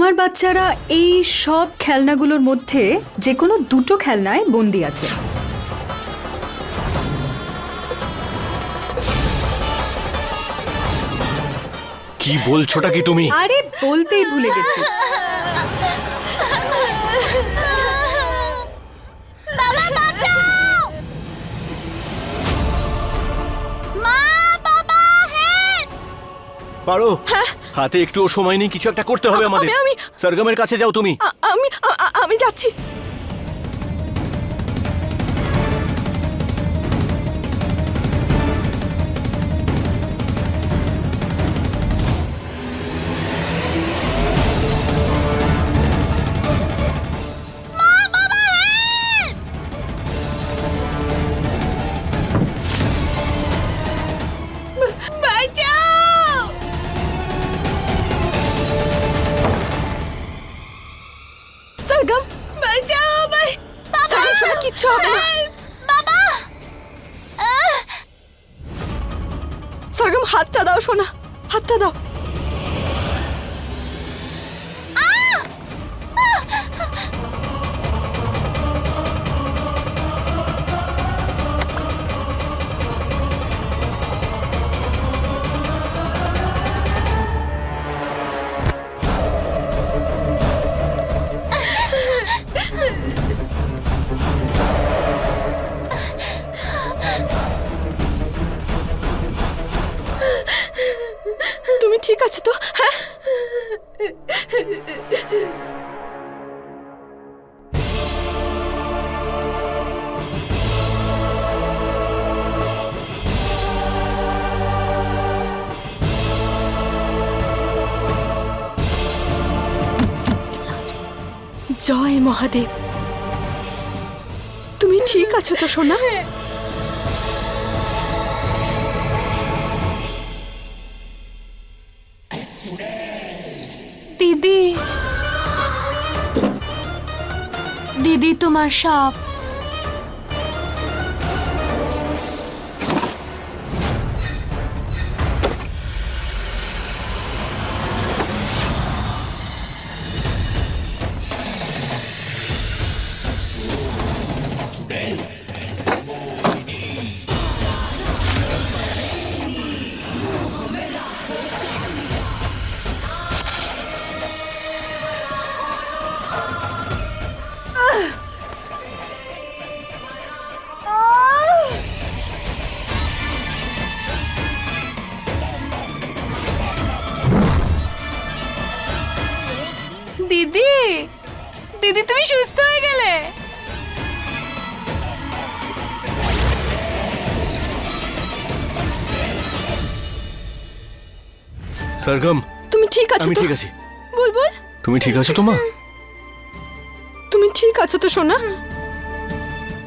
তোমার বাচ্চারা এই সব খেলনাগুলোর মধ্যে যে কোনো দুটো খেলনায় বন্দি আছে। কি বলছোটা কি তুমি? আরে বলতেই ভুলে গেছি। পারো। হাতে একটু সময় নেই কিছু একটা করতে হবে আমাদের। আমি- আমি- সরগমের কাছে যাও তুমি। আমি আমি যাচ্ছি। জয় মহাদেব। তুমি ঠিক আছো তো সোনা? দিদি। দিদি তোমার সাপ। সরগম তুমি ঠিক আছো আমি তো? ঠিক আছি। বুলবুল তুমি ঠিক আছো তো মা? তুমি ঠিক আছো তো সোনা?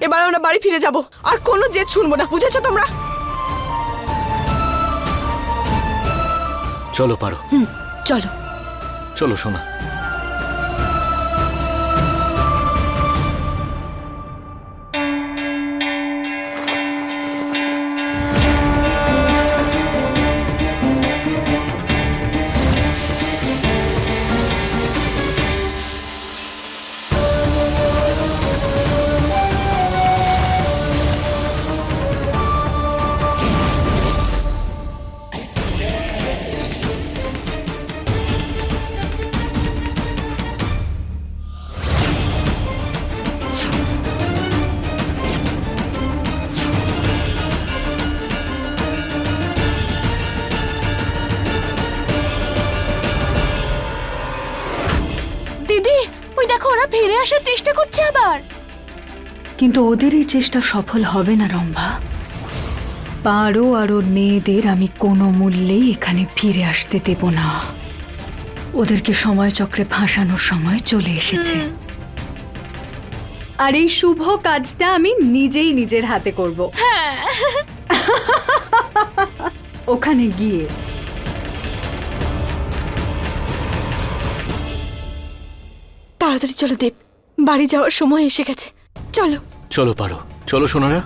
এবার আমরা বাড়ি ফিরে যাব। আর কোনো জেদ শুনব না বুঝেছ তোমরা? চলো পারো। হুম চলো। চলো শোনা কিন্তু ওদের এই চেষ্টা সফল হবে না রম্ভা। পারো আর ওর মেয়েদের আমি কোনো মূল্যেই এখানে ফিরে আসতে দেব না। ওদেরকে সময় চক্রে ফাঁসানোর সময় চলে এসেছে। আর এই শুভ কাজটা আমি নিজেই নিজের হাতে করব। ওখানে গিয়ে। তাড়াতাড়ি চলো দেব বাড়ি যাওয়ার সময় এসে গেছে। চলো। চলো পারো। চলো সোনারা।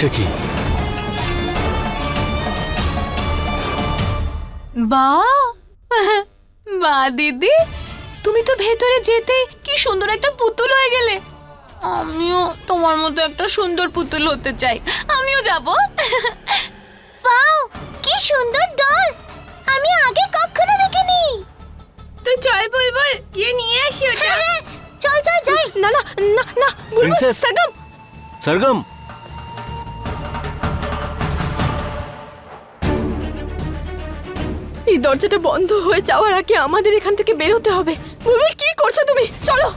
এটা কি? বা বা দিদি। তুমি তো ভেতরে যেতে কি সুন্দর একটা পুতুল হয়ে গেলে। আমিও তোমার মতো একটা সুন্দর পুতুল হতে চাই। আমিও যাব। ওয়াও কি সুন্দর ডল। আমি আগে কখনো দেখিনি। তুই চল বুলবুল গিয়ে নিয়ে আসি ওটা। হ্যাঁ, চল চল যাই না না না না! সরগম। সরগম! এই দরজাটা বন্ধ হয়ে যাওয়ার আগে আমাদের এখান থেকে বের হতে হবে। বুলবুল কি করছ তুমি? চলো।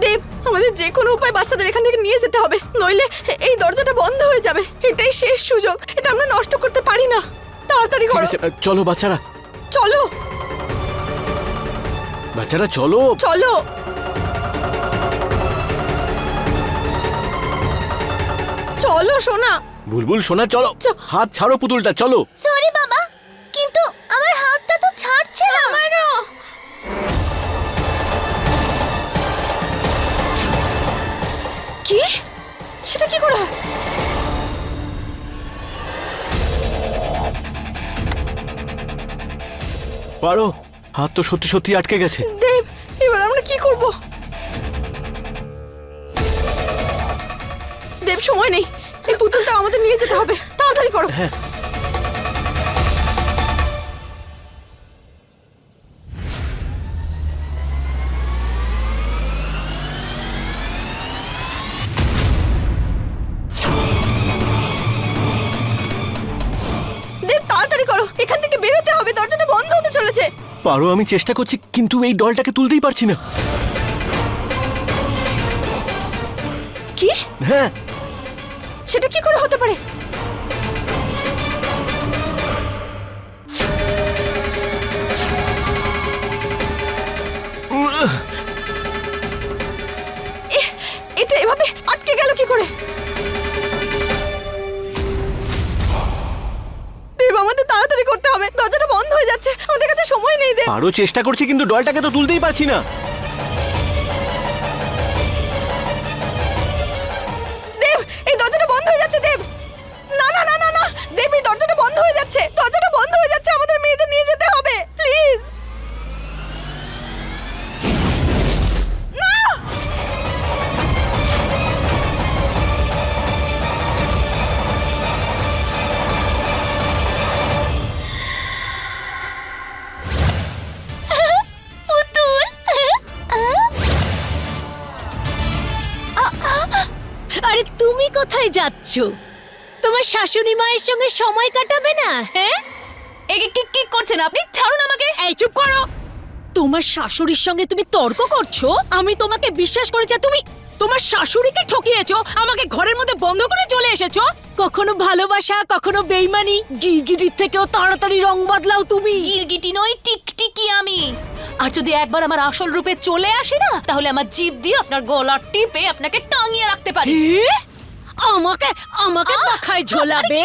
দেব আমাদের যে কোনো উপায় বাচ্চাদের এখান থেকে নিয়ে যেতে হবে। নইলে এই দরজাটা বন্ধ হয়ে যাবে। এটাই শেষ সুযোগ। এটা আমরা নষ্ট করতে পারি না। তাড়াতাড়ি করো। চলো বাচ্চারা। চলো। বাচ্চারা চলো। চলো। চলো সোনা। বুলবুল সোনা চলো। চ- হাত ছাড়ো পুতুলটা চলো। সরি বাবা। আমার হাতটা তো ছাড়ছে না আমারও। কি? সেটা কি করে পারো হাত তো সত্যি সত্যি আটকে গেছে। দেব এবার আমরা কি করব? দেব সময় নেই। এই পুতুলটা আমাদের নিয়ে যেতে হবে। তাড়াতাড়ি করো। হ্যাঁ। পারো আমি চেষ্টা করছি কিন্তু এই ডলটাকে তুলতেই পারছি না। কি? হ্যাঁ। সেটা কি করে হতে পারে? এটা এভাবে আটকে গেল কি করে? আমাদের কাছে সময় নেই দে আরও চেষ্টা করছি কিন্তু ডলটাকে তো তুলতেই পারছি না। যাচ্ছ? তোমার শাশুড়ি মায়ের সঙ্গে সময় কাটাবে না হ্যাঁ? এ কি কি করছেন আপনি? ছাড়ুন আমাকে! এই চুপ করো! তোমার শাশুড়ির সঙ্গে তুমি তর্ক করছ? আমি তোমাকে বিশ্বাস করেছি তুমি তোমার শাশুড়িকে ঠকিয়েছো আমাকে ঘরের মধ্যে বন্ধ করে চলে এসেছ। কখনো ভালোবাসা কখনো বেইমানি। গিরগিটির থেকেও তাড়াতাড়ি রং বদলাও তুমি। গিরগিটি নই টিকটিকি আমি। আর যদি একবার আমার আসল রূপে চলে আসে না তাহলে আমার জিভ দিয়ে আপনার গলা টিপে আপনাকে টাঙিয়ে রাখতে পারি? আমাকে আমাকে পাখায় ঝোলাবে?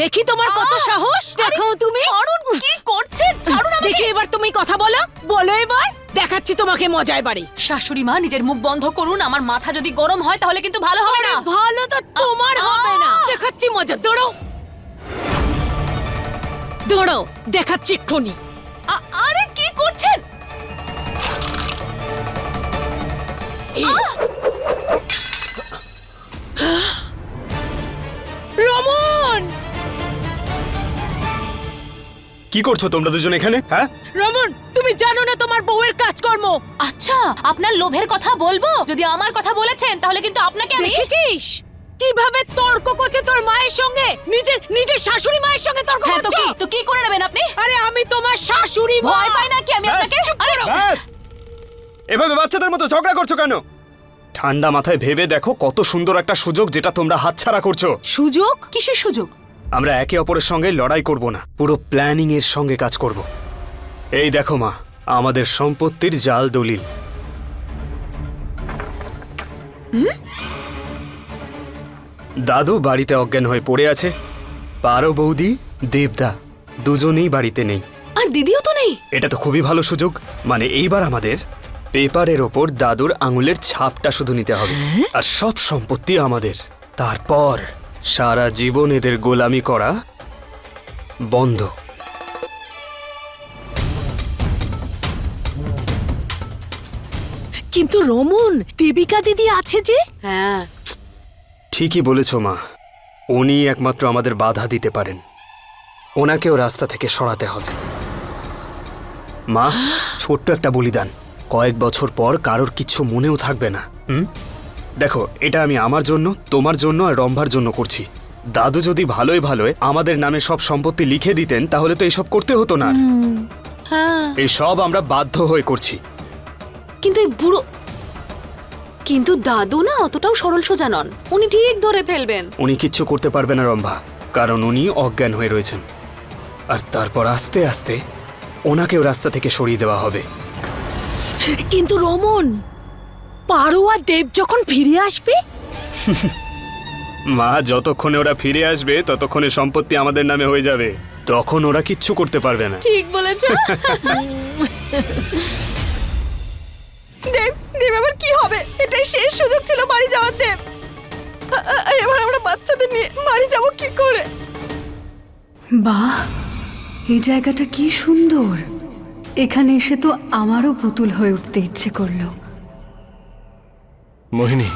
দেখি তোমার কত সাহস? দেখো তুমি। ছাড়ুন কি করছেন? ছাড়ুন আমাকে। দেখি এবার তুমি কথা বলো। বলো এবার। দেখাচ্ছি তোমাকে মজায় বাড়ি। শাশুড়ি মা নিজের মুখ বন্ধ করুন। আমার মাথা যদি গরম হয় তাহলে কিন্তু ভালো হবে না। ভালো তো তোমার হবে না। দেখাচ্ছি মজা। দৌড়ো। দৌড়ো। দেখাচ্ছি এক্ষুনি। আরে কি করছেন? রমন! কি করছ তোমরা দুজন এখানে হ্যাঁ? রমন তুমি জানো না তোমার বউয়ের কাজকর্ম। আচ্ছা আপনার লোভের কথা বলব? যদি আমার কথা বলেছেন তাহলে কিন্তু আপনাকে আমি দেখেছিস? কীভাবে তর্ক করছে তোর মায়ের সঙ্গে? নিজের নিজের শাশুড়ি মায়ের সঙ্গে তর্ক হ্যাঁ তো করছ? কি তো কি করে নেবেন আপনি? আরে আমি তোমার শাশুড়ি মা। ভয় পাই না কি আমি আপনাকে? আরে ব্যাস। এভাবে বাচ্চাদের মতো ঝগড়া করছ কেন? ঠান্ডা মাথায় ভেবে দেখো কত সুন্দর একটা সুযোগ যেটা তোমরা হাতছাড়া করছ। সুযোগ? কিসের সুযোগ? আমরা একে অপরের সঙ্গে লড়াই করব না পুরো প্ল্যানিং এর সঙ্গে কাজ করব। এই দেখো মা আমাদের সম্পত্তির জাল দলিল। দাদু বাড়িতে অজ্ঞান হয়ে পড়ে আছে। পারো বৌদি দেবদা দুজনেই বাড়িতে নেই। আর দিদিও তো নেই। এটা তো খুবই ভালো সুযোগ। মানে এইবার আমাদের পেপারের ওপর দাদুর আঙুলের ছাপটা শুধু নিতে হবে। আর সব সম্পত্তি আমাদের। তারপর সারা জীবন এদের গোলামি করা বন্ধ। কিন্তু রমন দেবিকা দিদি আছে যে? হ্যাঁ। ঠিকই বলেছ মা। উনি একমাত্র আমাদের বাধা দিতে পারেন। ওনাকেও রাস্তা থেকে সরাতে হবে। মা ছোট্ট একটা বলিদান। কয়েক বছর পর কারোর কিচ্ছু মনেও থাকবে না। হুম? দেখো এটা আমি আমার জন্য তোমার জন্য আর রম্ভার জন্য করছি। দাদু যদি ভালোই ভালোই আমাদের নামে সব সম্পত্তি লিখে দিতেন তাহলে তো এসব করতে হতো না। হ্যাঁ। এই সব আমরা বাধ্য হয়ে করছি। কিন্তু এই বুড়ো কিন্তু দাদু না অতটাও সরল সোজা নন। উনি ঠিক ধরে ফেলবেন। উনি কিচ্ছু করতে পারবে না রম্ভা কারণ উনি অজ্ঞান হয়ে রয়েছেন। আর তারপর আস্তে আস্তে ওনাকেও রাস্তা থেকে সরিয়ে দেওয়া হবে। কিন্তু রমন পারো আর দেব যখন ফিরে আসবে? মা যতক্ষণে ওরা ফিরে আসবে ততক্ষণে সম্পত্তি আমাদের নামে হয়ে যাবে। তখন ওরা কিচ্ছু করতে পারবে না। ঠিক বলেছ। দেব দেব এবার কি হবে? এটাই শেষ সুযোগ ছিল বাড়ি যাওয়ার দেব। এবার আমরা বাচ্চাদের নিয়ে বাড়ি যাব কি করে? বাহ এই জায়গাটা কি সুন্দর। এখানে এসে তো আমারও পুতুল হয়ে উঠতে ইচ্ছে করল। মোহিনী।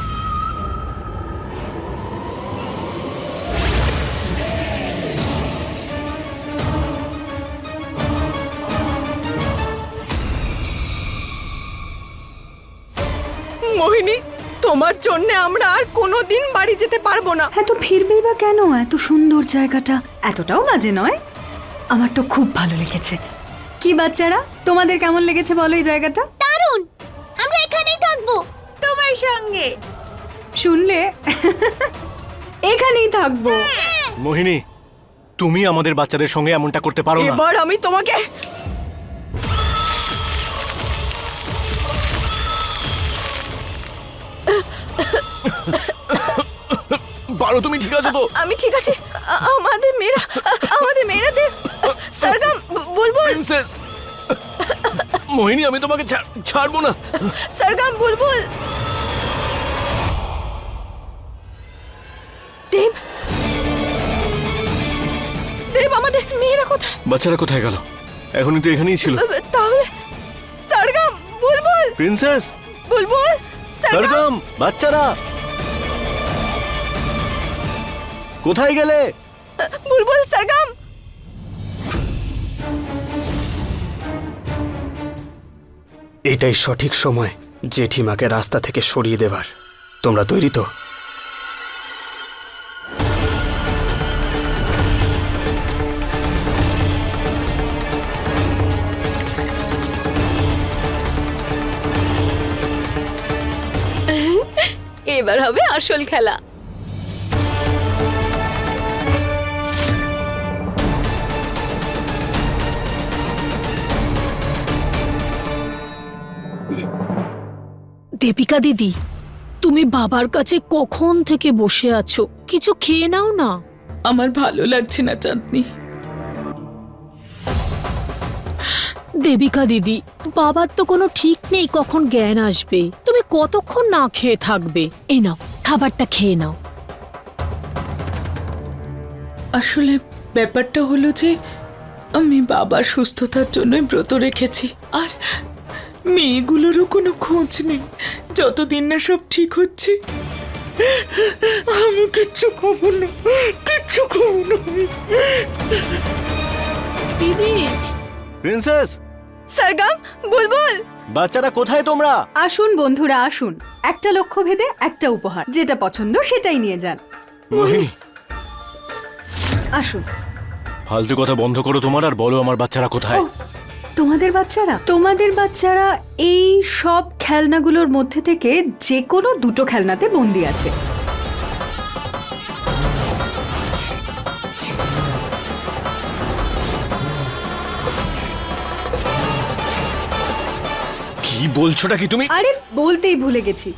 মোহিনী তোমার জন্য আমরা আর কোনোদিন বাড়ি যেতে পারব না। এত ফিরবেই বা কেন? এত সুন্দর জায়গাটা। এতটাও বাজে নয়? আমার তো খুব ভালো লেগেছে। কি বাচ্চারা? তোমাদের কেমন লেগেছে বলো এই জায়গাটা? দারুণ! আমরা এখানেই থাকব। তোমার সঙ্গে। শুনলে? এখানেই থাকব। মোহিনী তুমি আমাদের বাচ্চাদের সঙ্গে এমনটা করতে পারো না। এবার আমি তোমাকে পারো তুমি ঠিক আছে তো? আমি ঠিক আছে। আমাদের মেয়েরা আমাদের মেয়েরা দেব সরগম বলব প্রিন্সেস মোহিনী আমি তোমাকে ছাড়বো না। সরগম বুলবুল! দেব! দেব আমাদের মেয়েরা কোথায়? বাচ্চারা কোথায় গেল? এখনই তো এখানেই ছিল। তাহলে সরগম বুলবুল! প্রিন্সেস বুলবুল সরগম! বাচ্চারা! কোথায় গেলে? বুলবুল সরগম! এটাই সঠিক সময়, জেঠিমাকে রাস্তা থেকে সরিয়ে দেবার। তোমরা তৈরি তো? এবার হবে আসল খেলা। দেবিকা দিদি তুমি বাবার কাছে কখন থেকে বসে আছো? কিছু খেয়ে নাও না। আমার ভালো লাগছে না চাঁদনি। দেবিকা দিদি বাবার তো কোনো ঠিক নেই কখন জ্ঞান আসবে। তুমি কতক্ষণ না খেয়ে থাকবে? এ নাও খাবারটা খেয়ে নাও। আসলে ব্যাপারটা হলো যে আমি বাবার সুস্থতার জন্যই ব্রত রেখেছি। আর মেয়েগুলোরও কোনো খোঁজ নেই। যতদিন না সব ঠিক হচ্ছে আমি কিচ্ছু খাব না কিচ্ছু খাব না। দিদি। প্রিন্সেস! সরগম বুলবুল! বাচ্চারা কোথায় তোমরা? আসুন বন্ধুরা আসুন। একটা লক্ষ্য ভেদে একটা উপহার। যেটা পছন্দ সেটাই নিয়ে যান। মোহিনী! আসুন। ফালতু কথা বন্ধ করো তোমার আর বলো আমার বাচ্চারা কোথায়। তোমাদের বাচ্চারা? তোমাদের বাচ্চারা এই সব খেলনাগুলোর মধ্যে থেকে যে কোনো দুটো খেলনাতে বন্দি আছে। কি বলছোটা কি তুমি? আরে বলতেই ভুলে গেছি।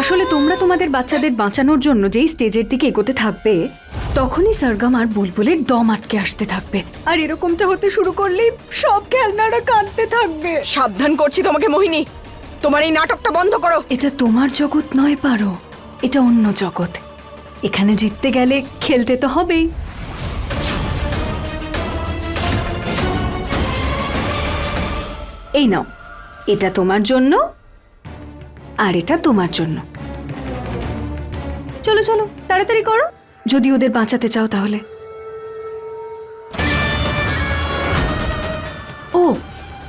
আসলে তোমরা তোমাদের বাচ্চাদের বাঁচানোর জন্য যেই স্টেজের দিকে এগোতে থাকবে তখনই সরগম আর বুলবুলের দম আটকে আসতে থাকবে। আর এরকমটা হতে শুরু করলেই সব খেলনারা কাঁদতে থাকবে। সাবধান করছি তোমাকে মোহিনী। তোমার এই নাটকটা বন্ধ করো। এটা তোমার জগৎ নয় পারো। এটা অন্য জগৎ। এখানে জিততে গেলে খেলতে তো হবেই। এই নাও। এটা তোমার জন্য আর এটা তোমার জন্য। চলো চলো তাড়াতাড়ি করো। যদি ওদের বাঁচাতে চাও তাহলে। ও,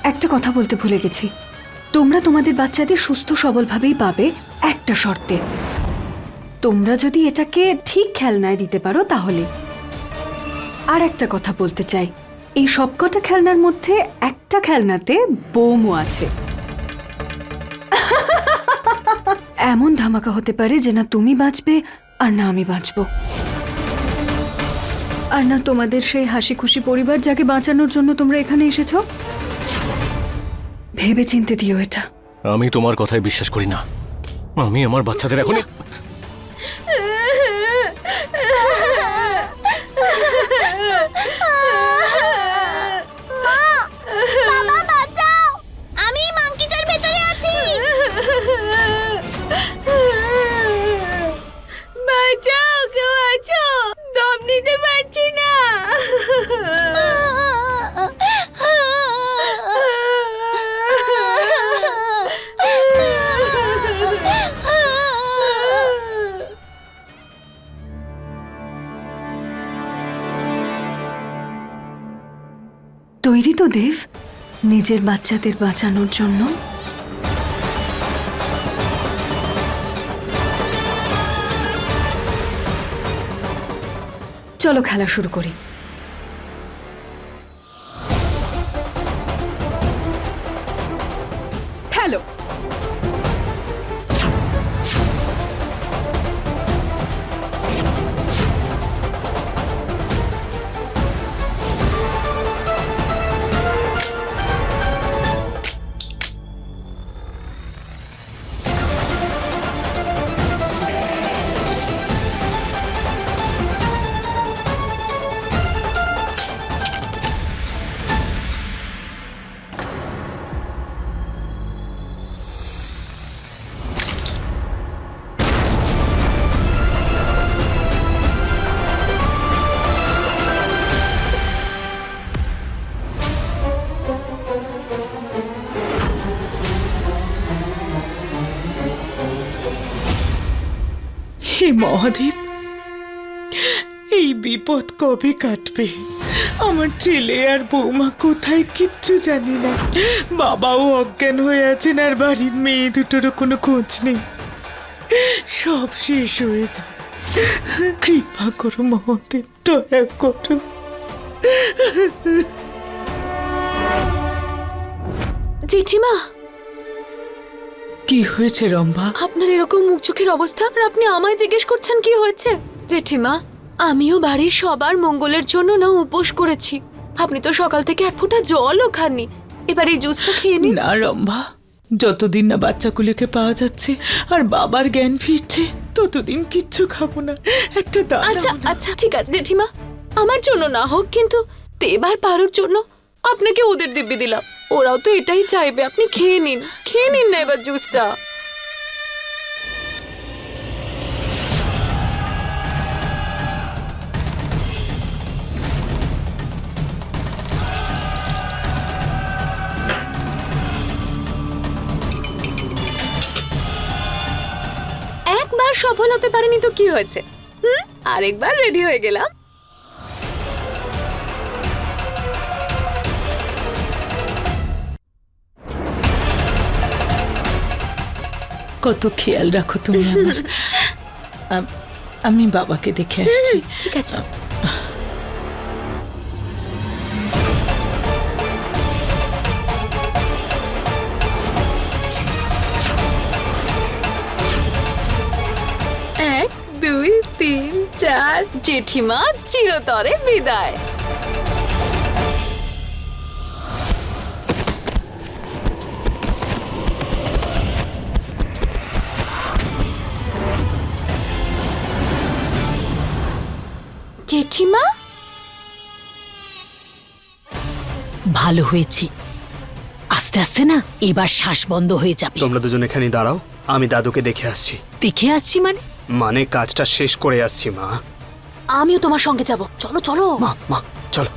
একটা কথা বলতে ভুলে গেছি। তোমরা তোমাদের বাচ্চাদের সুস্থ সবলভাবেই পাবে একটা শর্তে। তোমরা যদি এটাকে ঠিক খেলনায় দিতে পারো তাহলে। আর একটা কথা বলতে চাই। এই সবকটা খেলনার মধ্যে একটা খেলনাতে বোমও আছে। এমন ধামাকা হতে পারে যে না তুমি বাঁচবে আর না আমি বাঁচবো। আর না তোমাদের সেই হাসি খুশি পরিবার যাকে বাঁচানোর জন্য তোমরা এখানে এসেছ? ভেবে চিনতে দিও এটা। আমি তোমার কথায় বিশ্বাস করি না। আমি আমার বাচ্চাদের এখনই তৈরি তো দেব। নিজের বাচ্চাদের বাঁচানোর জন্য। চলো খেলা শুরু করি। মহাদেব, এই বিপদ কবে কাটবে? আমার ছেলে আর বৌমা কোথায় কিচ্ছু জানি না। বাবাও অজ্ঞান হয়ে আছেন আর বাড়ির মেয়ে দুটোরও কোনো খোঁজ নেই। সব শেষ হয়ে যায়। কৃপা করো মহাদেব, দয়া করো। জেঠিমা কি হয়েছে রম্ভা? আপনার এরকম মুখ চোখের অবস্থা আর আপনি আমায় জিজ্ঞেস করছেন কি হয়েছে? জেঠিমা আমিও বাড়ির সবার মঙ্গলের জন্য না উপোস করেছি। আপনি তো সকাল থেকে এক ফোঁটা জলও খাননি। এবার এই জুসটা খেয়ে নিন। না রম্ভা যতদিন না বাচ্চাগুলোকে পাওয়া যাচ্ছে আর বাবার জ্ঞান ফিরছে ততদিন কিচ্ছু খাব না। একটা দাঁড়াও আচ্ছা না। আচ্ছা ঠিক আছে জেঠিমা। আমার জন্য না হোক কিন্তু এবার পারোর জন্য আপনাকে ওদের দিব্যি দিলাম। ওরাও তো এটাই চাইবে, আপনি খেয়ে নিন খেয়ে নিন না এবার জুসটা। একবার সফল হতে পারেনি তো কি হয়েছে? হুম, আরেকবার রেডি হয়ে গেলাম। কত খেয়াল রাখো তুমি আমার। আম- আমি বাবাকে দেখে আসছি। ঠিক আছে। এক দুই তিন চার। জেঠিমা চিরতরে বিদায়। জেঠিমা? ভালো হয়েছি। আস্তে আস্তে না এবার শ্বাস বন্ধ হয়ে যাবে। তোমরা দুজন এখানে দাঁড়াও আমি দাদুকে দেখে আসছি। দেখে আসছি মানে? মানে কাজটা শেষ করে আসছি মা। আমিও তোমার সঙ্গে যাব। চলো চলো। মা মা চলো।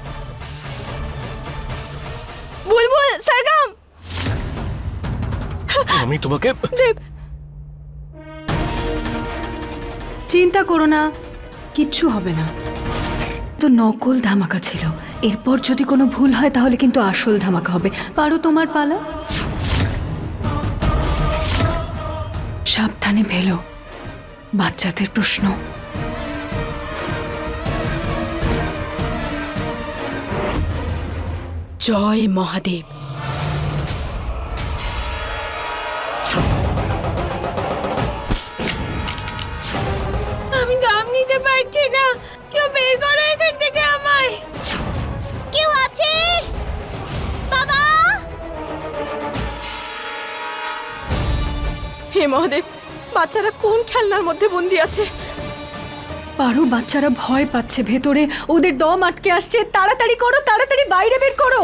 বুলবুল সারগাম! আমি তোমাকে দেব। চিন্তা করো না কিচ্ছু হবে না। তো নকল ধামাকা ছিল। এরপর যদি কোনো ভুল হয় তাহলে কিন্তু আসল ধামাকা হবে। পারো তোমার পালা? সাবধানে ভেলো বাচ্চাদের প্রশ্ন। জয় মহাদেব। আমি দম নিতে পারছি না। কেউ বের করো হে মহাদেব, বাচ্চারা কোন খেলনার মধ্যে বন্দি আছে? পারো, বাচ্চারা ভয় পাচ্ছে। ভেতরে ওদের দম আটকে আসছে। তাড়াতাড়ি করো, তাড়াতাড়ি বাইরে বের করো।